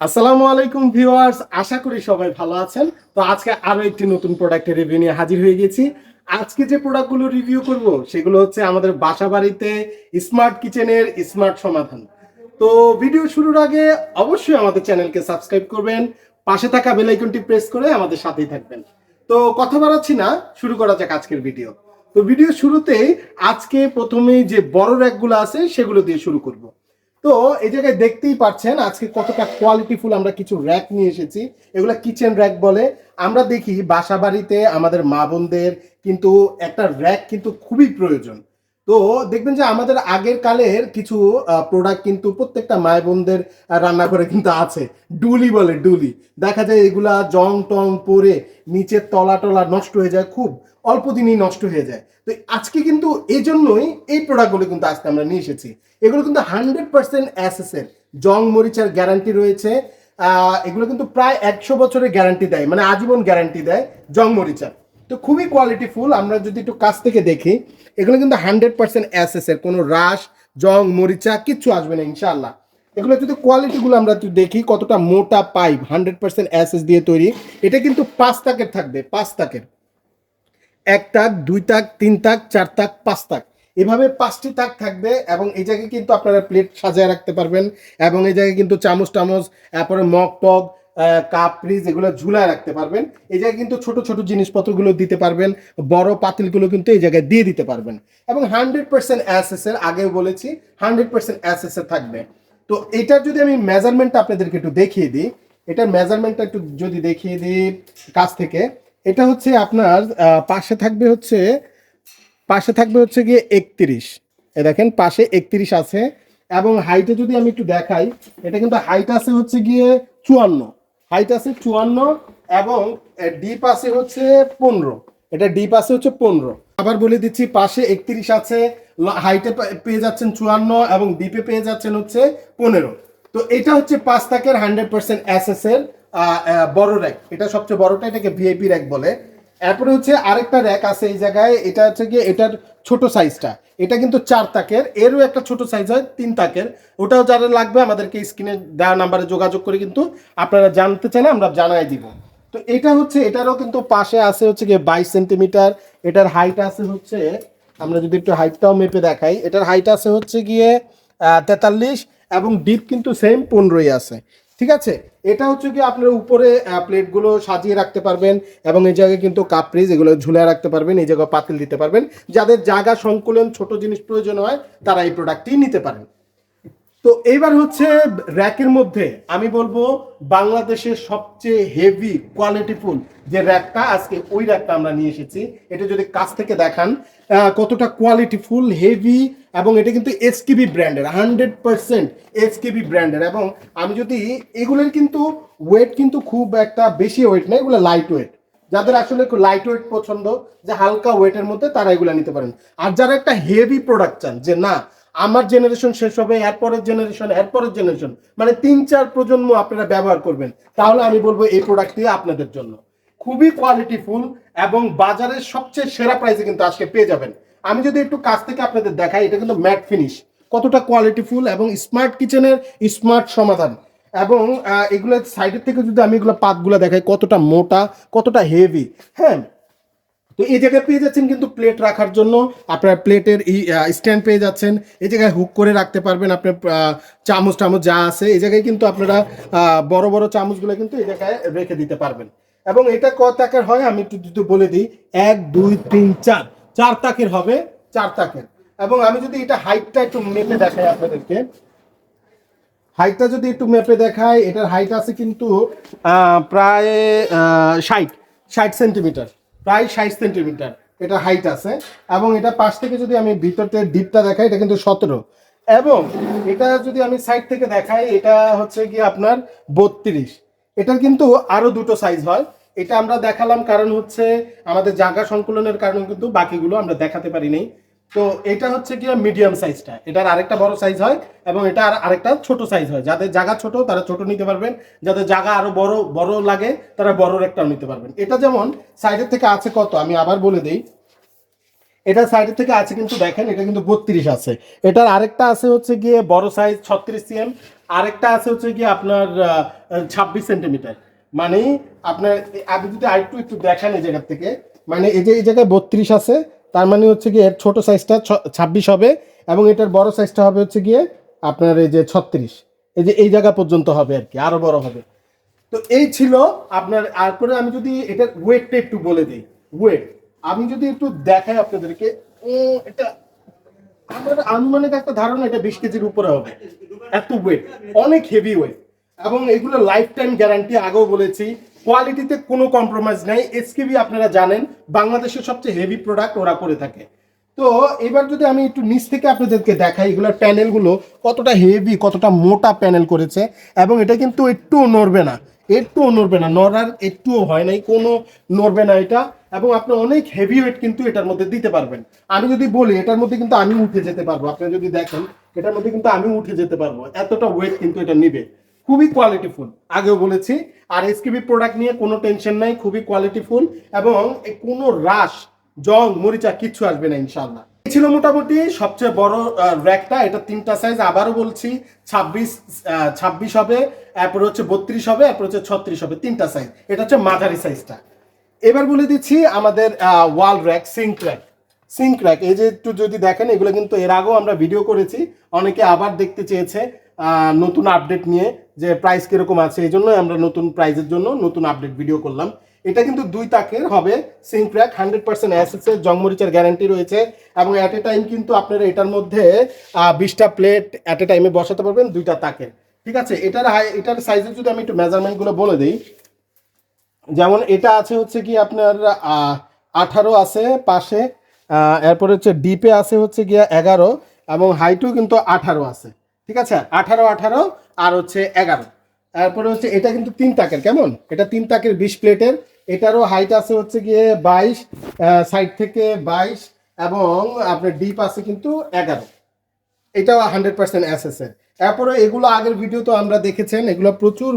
আসসালামু আলাইকুম ভিউয়ার্স, আশা করি সবাই ভালো আছেন। তো আজকে আরও একটি নতুন প্রোডাক্টের রিভিউ নিয়ে হাজির হয়ে গেছি। আজকে যে প্রোডাক্টগুলো রিভিউ করব, সেগুলো হচ্ছে আমাদের বাসা বাড়িতে স্মার্ট কিচেনের স্মার্ট সমাধান। তো ভিডিও শুরুর আগে অবশ্যই আমাদের চ্যানেলকে সাবস্ক্রাইব করবেন, পাশে থাকা বেল আইকনটি প্রেস করে আমাদের সাথেই থাকবেন। তো কথা বাড়াচ্ছি না, শুরু করা যাক আজকের ভিডিও তো ভিডিও শুরুতেই আজকে প্রথমেই যে বড় র্যাকগুলো আছে, সেগুলো দিয়ে শুরু করব। তো এই জায়গায় দেখতেই পাচ্ছেন, আজকে কতটা কোয়ালিটিফুল আমরা কিছু র্যাক নিয়ে এসেছি। এগুলো কিচেন র্যাক বলে। আমরা দেখি বাসা বাড়িতে আমাদের মা বোনদের কিন্তু একটা র্যাক কিন্তু খুবই প্রয়োজন। তো দেখবেন যে আমাদের আগের কালের কিছু প্রোডাক্ট কিন্তু প্রত্যেকটা মায় বোনদের রান্নাঘরে কিন্তু আছে। ডুলি বলে, ডুলি। দেখা যায় এগুলা জং টং পরে নিচের তলা টলা নষ্ট হয়ে যায় খুব। অল্প দিনই নষ্ট হয়ে যায়। তো আজকে কিন্তু এই জন্যই এই প্রোডাক্টগুলো কিন্তু আজকে আমরা নিয়ে এসেছি। এগুলো কিন্তু হান্ড্রেড পার্সেন্ট অ্যাসেসের জং মরিচার গ্যারান্টি রয়েছে। এগুলো কিন্তু প্রায় একশো বছরের গ্যারান্টি দেয় মানে আজীবন গ্যারান্টি দেয় জং মরিচার। তো খুবই কোয়ালিটিফুল আমরা যদি একটু কাছ থেকে দেখি, এগুলো কিন্তু হান্ড্রেড পার্সেন্ট অ্যাসেসের কোনো রাশ জং, মরিচা, কিচ্ছু আসবে না ইনশাল্লাহ এগুলো যদি কোয়ালিটিগুলো আমরা একটু দেখি, কতটা মোটা পাইপ হান্ড্রেড পার্সেন্ট অ্যাসেস দিয়ে তৈরি, এটা কিন্তু পাঁচ তাকের থাকবে, পাঁচ তাকের। এক তাক, দুই তাক, তিন তাক, চার তাক, পাঁচ তাক। এভাবে পাঁচটি তাক থাকবে এবং এই জায়গায় কিন্তু আপনারা প্লেট সাজিয়ে রাখতে পারবেন এবং এই জায়গায় কিন্তু চামচ, টামচ, তারপরে মগ টগ কাপ, ফ্রিজ এগুলো ঝুলায় রাখতে পারবেন। এই জায়গায় কিন্তু ছোট ছোট জিনিসপত্রগুলো দিতে পারবেন, বড় পাতিলগুলো কিন্তু এই জায়গায় দিয়ে দিতে পারবেন। এবং হান্ড্রেড পার্সেন্ট অ্যাসেসের আগেও বলেছি, হান্ড্রেড পার্সেন্ট অ্যাসেসের থাকবে। তো এটার যদি আমি মেজারমেন্টটা আপনাদেরকে একটু দেখিয়ে দিই, এটার মেজারমেন্টটা একটু যদি দেখিয়ে দিই কাছ থেকে এটা হচ্ছে আপনার পাশে থাকবে হচ্ছে, পাশে থাকবে হচ্ছে গিয়ে একত্রিশ। এ দেখেন, পাশে একত্রিশ আছে এবং হাইটে যদি আমি একটু দেখাই, এটা কিন্তু হাইট আছে হচ্ছে গিয়ে চুয়ান্ন। হাইট আছে চুয়ান্ন এবং ডিপ আছে হচ্ছে পনেরো। এটা ডিপ আছে হচ্ছে পনেরো। আবার বলে দিচ্ছি, পাশে একত্রিশ আছে হাইটে পেয়ে যাচ্ছেন চুয়ান্ন এবং ডিপে পেয়ে যাচ্ছেন হচ্ছে পনেরো। তো এটা হচ্ছে পাঁচ তাকের হান্ড্রেড পার্সেন্ট এস এস এর বড় র্যাক। এটা সবচেয়ে বড়টা এটাকে ভিআইপি র্যাক বলে। এরপরে হচ্ছে আরেকটা র্যাক আছে এই জায়গায়। এটা হচ্ছে গিয়ে এটার ছোট সাইজটা। এটা কিন্তু চার তাকের। এরও একটা ছোট সাইজ হয়, তিন তাকের। ওটাও যারা লাগবে আমাদেরকে স্ক্রিনে দেওয়া নাম্বারে যোগাযোগ করে কিন্তু আপনারা জানতে চাইলে আমরা জানাই দিব। তো এটা হচ্ছে, এটারও কিন্তু পাশে আছে হচ্ছে গিয়ে বাইশ সেন্টিমিটার। এটার হাইট আছে হচ্ছে, আমরা যদি একটু হাইটটাও মেপে দেখাই, এটার হাইট আছে হচ্ছে গিয়ে তেতাল্লিশ এবং ডিপ কিন্তু সেম পনেরোই আছে। ঠিক আছে? এটা হচ্ছে কি আপনার উপরে প্লেটগুলো সাজিয়ে রাখতে পারবেন এবং এই জায়গায় কিন্তু কাপড়িজ এগুলো ঝুলে রাখতে পারবেন, এই জায়গায় পাতিল দিতে পারবেন। যাদের জায়গা সংকুলন ছোট জিনিস প্রয়োজন হয়, তারা এই প্রোডাক্টটি নিতে পারেন। তো এইবার হচ্ছে র্যাকের মধ্যে আমি বলব বাংলাদেশের সবচেয়ে হেভি কোয়ালিটিফুল যে র্যাকটা, আজকে ওই র্যাকটা আমরা নিয়ে এসেছি। এটা যদি কাছ থেকে দেখান কতটা কোয়ালিটিফুল হেভি এবং এটা কিন্তু এসকেবি ব্র্যান্ডের হান্ড্রেড পার্সেন্ট এসকেবি ব্র্যান্ডের এবং আমি যদি, এগুলোর কিন্তু ওয়েট কিন্তু খুব একটা বেশি ওয়েট না, এগুলো লাইট ওয়েট যাদের আসলে একটু লাইট ওয়েট পছন্দ, যে হালকা ওয়েটের মধ্যে তারা এগুলো নিতে পারেন। আর যারা একটা হেভি প্রোডাক্ট চান, যে না আমার জেনারেশন শেষ হবে এরপরের জেনারেশন এরপরের জেনারেশন মানে তিন চার প্রজন্ম আপনারা ব্যবহার করবেন। তাহলে আমি বলব এই প্রোডাক্টটি আপনাদের জন্য। খুবই কোয়ালিটিফুল এবং বাজারের সবচেয়ে সেরা প্রাইসে কিন্তু আজকে পেয়ে যাবেন। আমি যদি একটু কাছ থেকে আপনাদের দেখাই এটা কিন্তু ম্যাট ফিনিশ কতটা কোয়ালিটিফুল এবং স্মার্ট কিচেনের স্মার্ট সমাধান। এবং আহ, এগুলোর সাইডের থেকে যদি আমি এগুলো পাতগুলো দেখাই কতটা মোটা কতটা হেভি হ্যাঁ তো এই জায়গায় পেয়ে যাচ্ছেন কিন্তু প্লেট রাখার জন্য। আপনার প্লেটের স্ট্যান্ড পেয়ে যাচ্ছেন। এই জায়গায় হুক করে রাখতে পারবেন আপনার চামচ টামচ যা আছে। এই জায়গায় কিন্তু আপনারা বড় বড় চামচগুলো কিন্তু এই জায়গায় রেখে দিতে পারবেন। এবং এটা ক তাকের হয়? আমি একটু যদি বলে দিই। এক, দুই, তিন, চার। চার তাকের হবে, চার তাকের। এবং আমি যদি এটা হাইটটা একটু মেপে দেখাই আপনাদেরকে। হাইটটা যদি একটু মেপে দেখাই, এটার হাইট আছে কিন্তু প্রায় ষাট। ষাট সেন্টিমিটার প্রায় ষাট সেন্টিমিটার। এটা হাইট আছে। এবং এটা পাশ থেকে যদি আমি ভিতরতে ডিপটা দেখাই, এটা কিন্তু সতেরো। এবং এটা যদি আমি সাইড থেকে দেখাই, এটা হচ্ছে কি আপনার বত্রিশ। এটার কিন্তু আরও দুটো সাইজ হয়। এটা আমরা দেখালাম কারণ হচ্ছে আমাদের জায়গা সংকুলনের কারণে কিন্তু বাকিগুলো আমরা দেখাতে পারি নাই। তো এটা হচ্ছে গিয়ে মিডিয়াম সাইজটা এটার আরেকটা বড় সাইজ হয় এবং এটা আর আরেকটা ছোট সাইজ হয়। যাদের জায়গা ছোট, তারা ছোট নিতে পারবেন। যাদের জায়গা আরও বড় বড় লাগে, তারা বড় একটাও নিতে পারবেন। এটা যেমন সাইডের থেকে আছে কত? আমি আবার বলে দিই। এটা সাইডের থেকে আছে কিন্তু দেখেন, এটা কিন্তু বত্রিশ আছে। এটার আরেকটা আছে হচ্ছে গিয়ে বড় সাইজ ছত্রিশ সিএম আরেকটা আছে হচ্ছে কি আপনার ছাব্বিশ সেন্টিমিটার মানে আপনার, আপনি যদি আরেকটু, একটু দেখেন এই জায়গার থেকে। মানে এই যে, এই জায়গায় বত্রিশ আছে তার মানে হচ্ছে গিয়ে এর ছোটো সাইজটা ছাব্বিশ হবে এবং এটার বড় সাইজটা হবে হচ্ছে গিয়ে আপনার এই যে ছত্রিশ। এই যে এই জায়গা পর্যন্ত হবে আর কি আরও বড় হবে। তো এই ছিল আপনার, তারপরে আমি যদি এটার ওয়েটটা একটু বলে দিই। ওয়েট আমি যদি একটু দেখাই আপনাদেরকে এটা আমার আনুমানিক একটা ধারণা এটা বিশ কেজির উপরে হবে। এত ওয়েট অনেক হেভি ওয়েট এবং এগুলো লাইফ টাইম গ্যারান্টি আগেও বলেছি কোয়ালিটিতে কোনো কম্প্রোমাইজ নাই। এসকেবি আপনারা জানেন, বাংলাদেশের সবচেয়ে হেভি প্রোডাক্ট ওরা করে থাকে। তো এবার যদি আমি একটু নিচ থেকে আপনাদেরকে দেখাই, এগুলোর প্যানেলগুলো কতটা হেভি কতটা মোটা প্যানেল করেছে, এবং এটা কিন্তু একটুও নড়বে না, একটুও নড়বে না। নড়ার একটুও হয় নাই, কোনো নড়বে না এটা, এবং আপনি অনেক হেভি ওয়েট কিন্তু এটার মধ্যে দিতে পারবেন। আমি যদি বলি, এটার মধ্যে কিন্তু আমি উঠে যেতে পারব। আপনি যদি দেখেন, এটার মধ্যে কিন্তু আমি উঠে যেতে পারব। এতটা ওয়েট কিন্তু এটা নিবে। খুবই কোয়ালিটিফুল আগেও বলেছি, আর এসকেবি প্রোডাক্ট নিয়ে কোনো টেনশন নাই, খুবই কোয়ালিটিফুল এবং কোনো রাশ জং, মরিচা কিচ্ছু আসবে না ইনশাল্লাহ ছিল মোটামুটি সবচেয়ে বড় র্যাকটা এটা তিনটা সাইজ আবারও বলছি, ছাব্বিশ ছাব্বিশ হবে, এরপর হচ্ছে বত্রিশ হবে, এরপর হচ্ছে ছত্রিশ হবে, তিনটা সাইজ এটা হচ্ছে মাঝারি সাইজটা এবার বলে দিচ্ছি আমাদের wall rack sink rack sink rack এই যে একটু যদি দেখেন, এগুলো কিন্তু এর আগেও আমরা ভিডিও করেছি, অনেকে আবার দেখতে চেয়েছে নতুন আপডেট নিয়ে। যে প্রাইস কীরকম আছে, এই জন্যই আমরা নতুন প্রাইজের জন্য নতুন আপডেট ভিডিও করলাম। এটা কিন্তু দুই তাকের হবে সিঙ্ক র্যাক হান্ড্রেড পার্সেন্ট অ্যাসেসের জংমরিচের গ্যারান্টি রয়েছে এবং অ্যাট এ টাইম কিন্তু আপনারা এটার মধ্যে বিশটা প্লেট অ্যাট এ টাইমে বসাতে পারবেন দুইটা তাকের। ঠিক আছে? এটার হাই এটার সাইজের যদি আমি একটু মেজারমেন্টগুলো বলে দিই, যেমন এটা আছে হচ্ছে কি আপনার আঠারো আছে পাশে এরপর হচ্ছে ডিপে আছে হচ্ছে গিয়া এগারো এবং হাইটও কিন্তু আঠারো আছে। ঠিক আছে? আঠারো আঠারো আর হচ্ছে এগারো। তারপরে হচ্ছে এটা কিন্তু তিন তাকের, কেমন? এটা তিন তাকের বিশ প্লেটের। এটারও হাইট আছে হচ্ছে গিয়ে বাইশ সাইড থেকে বাইশ এবং আপনার ডিপ আছে কিন্তু এগারো। এটাও হান্ড্রেড পার্সেন্ট এর এরপরে এগুলো আগের ভিডিও তো আমরা দেখেছেন, এগুলো প্রচুর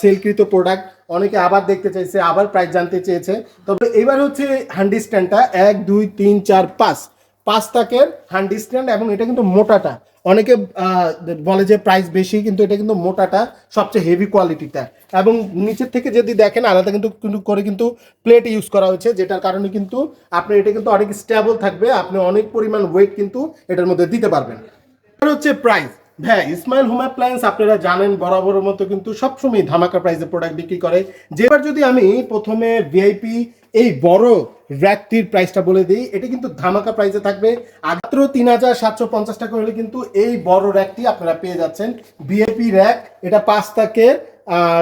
সেলকৃত প্রোডাক্ট অনেকে আবার দেখতে চাইছে, আবার প্রাইস জানতে চেয়েছে। তবে এবার হচ্ছে হ্যান্ডি স্ট্যান্ডটা এক, দুই, তিন, চার, পাঁচ। পাঁচ তাকের হ্যান্ড স্ট্যান্ড এবং এটা কিন্তু মোটাটা। অনেকে বলে যে প্রাইস বেশি, কিন্তু এটা কিন্তু মোটাটা, সবচেয়ে হেভি কোয়ালিটিটা এবং নিচের থেকে যদি দেখেন, আলাদা কিন্তু কিন্তু করে কিন্তু প্লেট ইউজ করা হয়েছে, যেটার কারণে কিন্তু আপনি, এটা কিন্তু অনেক স্টেবল থাকবে, আপনি অনেক পরিমাণ ওয়েট কিন্তু এটার মধ্যে দিতে পারবেন। হচ্ছে প্রাইস হ্যাঁ ইসমাইল হোম অ্যাপ্লায়েন্স আপনারা জানেন বরাবরের মতো কিন্তু সবসময় ধামাকা প্রাইসে প্রোডাক্ট বিক্রি করে। যেবার যদি আমি প্রথমে ভিআইপি এই বড় র্যাকটির প্রাইসটা বলে দিই, এটা কিন্তু ধামাকা প্রাইসে থাকবে। মাত্র তিন হাজার সাতশো পঞ্চাশ টাকা হলে কিন্তু এই বড় র্যাকটি আপনারা পেয়ে যাচ্ছেন। ভিআইপি র্যাক এটা পাঁচ তাকের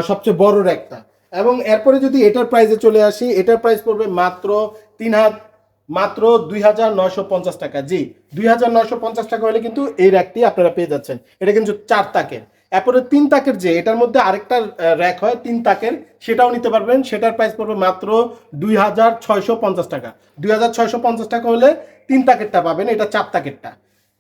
সবচেয়ে বড় র্যাকটা এবং এরপরে যদি এটার প্রাইসে চলে আসি, এটার প্রাইস পড়বে মাত্র তিন হাত মাত্র দুই হাজার নয়শো পঞ্চাশ টাকা। জি, দুই হাজার নয়শো পঞ্চাশ টাকা হলে কিন্তু এই র্যাকটি আপনারা পেয়ে যাচ্ছেন। এটা কিন্তু চার তাকের। এরপরে তিন তাকের যে, এটার মধ্যে আরেকটা র্যাক হয়, তিন তাকের, সেটাও নিতে পারবেন। সেটার প্রাইস পড়বে মাত্র দুই হাজার ছয়শো পঞ্চাশ টাকা। দুই হাজার ছয়শো পঞ্চাশ টাকা হলে তিন তাকেরটা পাবেন, এটা চার তাকেরটা।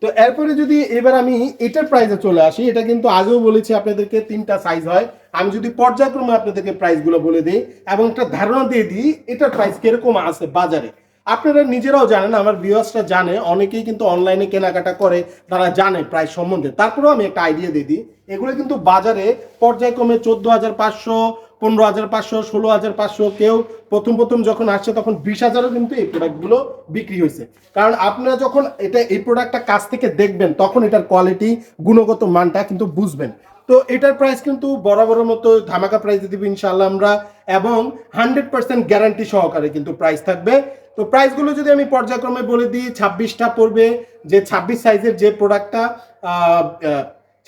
তো এরপরে যদি এবার আমি এটার প্রাইসে চলে আসি, এটা কিন্তু আগেও বলেছি আপনাদেরকে, তিনটা সাইজ হয়। আমি যদি পর্যায়ক্রমে আপনাদেরকে প্রাইসগুলো বলে দিই এবং একটা ধারণা দিয়ে দিই, এটার প্রাইস কীরকম আছে বাজারে। আপনারা নিজেরাও জানেন, আমার ভিউয়ার্সরা জানে, অনেকেই কিন্তু অনলাইনে কেনাকাটা করে, তারা জানে প্রায় সম্বন্ধে। তারপরেও আমি একটা আইডিয়া দিয়ে দিই, এগুলো কিন্তু বাজারে পর্যায়ক্রমে চোদ্দ হাজার পাঁচশো, পনেরো হাজার পাঁচশো, ষোলো হাজার পাঁচশো, কেউ প্রথম প্রথম যখন আসছে, তখন বিশ হাজারও কিন্তু এই প্রোডাক্টগুলো বিক্রি হয়েছে। কারণ আপনারা যখন এটা, এই প্রোডাক্টটা কাছ থেকে দেখবেন, তখন এটার কোয়ালিটি গুণগত মানটা কিন্তু বুঝবেন। তো এটার প্রাইস কিন্তু বরাবরের মতো ধামাকা প্রাইস দিব ইনশাল্লাহ আমরা, এবং হান্ড্রেড পার্সেন্ট গ্যারান্টি সহকারে কিন্তু প্রাইস থাকবে। তো প্রাইসগুলো যদি আমি পর্যায়ক্রমে বলে দিই, ছাব্বিশটা পড়বে যে ছাব্বিশ সাইজের যে প্রোডাক্টটা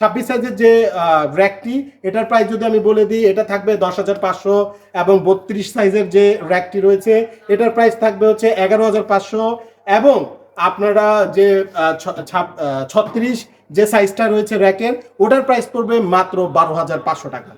ছাব্বিশ সাইজের যে র্যাকটি এটার প্রাইস যদি আমি বলে দিই, এটা থাকবে দশ হাজার পাঁচশো এবং বত্রিশ সাইজের যে র্যাকটি রয়েছে, এটার প্রাইস থাকবে হচ্ছে এগারো হাজার পাঁচশো এবং আপনারা যে ছত্রিশ যে সাইজটা রয়েছে র্যাকের ওটার প্রাইস পড়বে মাত্র বারো হাজার পাঁচশো টাকা।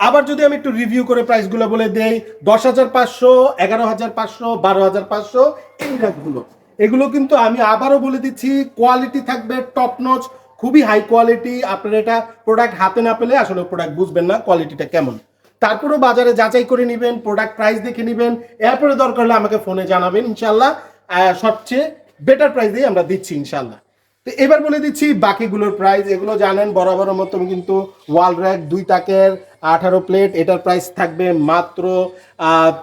আবার যদি আমি একটু রিভিউ করে প্রাইসগুলো বলে দেই, দশ হাজার পাঁচশো, এগারো হাজার পাঁচশো, বারো হাজার পাঁচশো, এই র্যাকগুলো এগুলো কিন্তু আমি আবারও বলে দিচ্ছি কোয়ালিটি থাকবে টপ নচ খুবই হাই কোয়ালিটি আপনারা এটা প্রোডাক্ট হাতে না পেলে আসলে প্রোডাক্ট বুঝবেন না কোয়ালিটিটা কেমন। তারপরেও বাজারে যাচাই করে নেবেন প্রোডাক্ট প্রাইস দেখে নেবেন। এরপরে দরকার হলে আমাকে ফোনে জানাবেন ইনশাল্লাহ সবচেয়ে বেটার প্রাইস দিয়ে আমরা দিচ্ছি ইনশাল্লাহ তো এবার বলে দিচ্ছি বাকিগুলোর প্রাইস এগুলো জানেন, বরাবরের মতো কিন্তু ওয়াল র্যাক দুই তাকের আঠারো প্লেট, এটার প্রাইস থাকবে মাত্র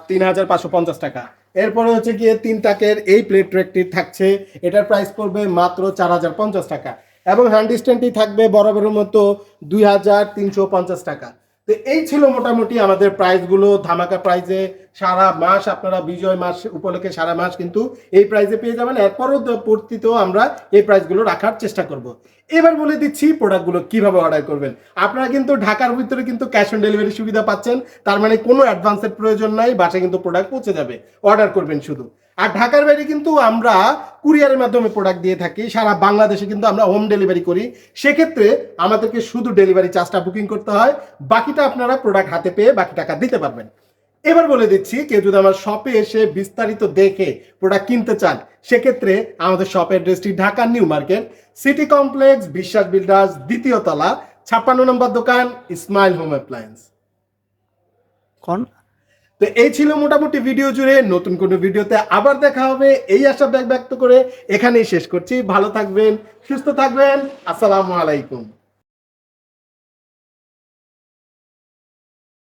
তিন হাজার পাঁচশো পঞ্চাশ টাকা। এরপরে হচ্ছে গিয়ে তিন টাকের এই প্লেট ট্রেকটি থাকছে, এটার প্রাইস পড়বে মাত্র চার হাজার পঞ্চাশ টাকা। এবং হ্যান্ড স্ট্যান্ডটি থাকবে বরাবরের মতো দুই হাজার তিনশো পঞ্চাশ টাকা। তো এই ছিল মোটামুটি আমাদের প্রাইসগুলো ধামাকা প্রাইজে সারা মাস আপনারা বিজয় মাস উপলক্ষে সারা মাস কিন্তু এই প্রাইজে পেয়ে যাবেন। এরপরও পরবর্তীতেও আমরা এই প্রাইসগুলো রাখার চেষ্টা করব। এবার বলে দিচ্ছি প্রোডাক্টগুলো কীভাবে অর্ডার করবেন। আপনারা কিন্তু ঢাকার ভিতরে কিন্তু ক্যাশ অন ডেলিভারি সুবিধা পাচ্ছেন। তার মানে কোনো অ্যাডভান্সের প্রয়োজন নাই বাসায় কিন্তু প্রোডাক্ট পৌঁছে যাবে। অর্ডার করবেন শুধু। আর ঢাকার বাইরে কিন্তু আমরা কুরিয়ারের মাধ্যমে প্রোডাক্ট দিয়ে থাকি, সারা বাংলাদেশে কিন্তু আমরা হোম ডেলিভারি করি। সেক্ষেত্রে আমাদেরকে শুধু ডেলিভারি চার্জটা বুকিং করতে হয়, বাকিটা আপনারা প্রোডাক্ট হাতে পেয়ে বাকি টাকা দিতে পারবেন। এবার বলে দিচ্ছি, কেউ যদি আমার শপে এসে বিস্তারিত দেখে প্রোডাক্ট কিনতে চান, সেক্ষেত্রে আমাদের শপ অ্যাড্রেসটি Dhaka new market city complex Biswas builders দ্বিতীয় তলা, ছাপ্পান্ন নম্বর দোকান ইসমাইল হোম অ্যাপ্লায়েন্স তো এই ছিল মোটামুটি ভিডিও জুড়ে। নতুন কোনো ভিডিওতে আবার দেখা হবে। এই আশা ব্যক্ত করে এখানেই শেষ করছি। ভালো থাকবেন, সুস্থ থাকবেন। আসসালামু আলাইকুম।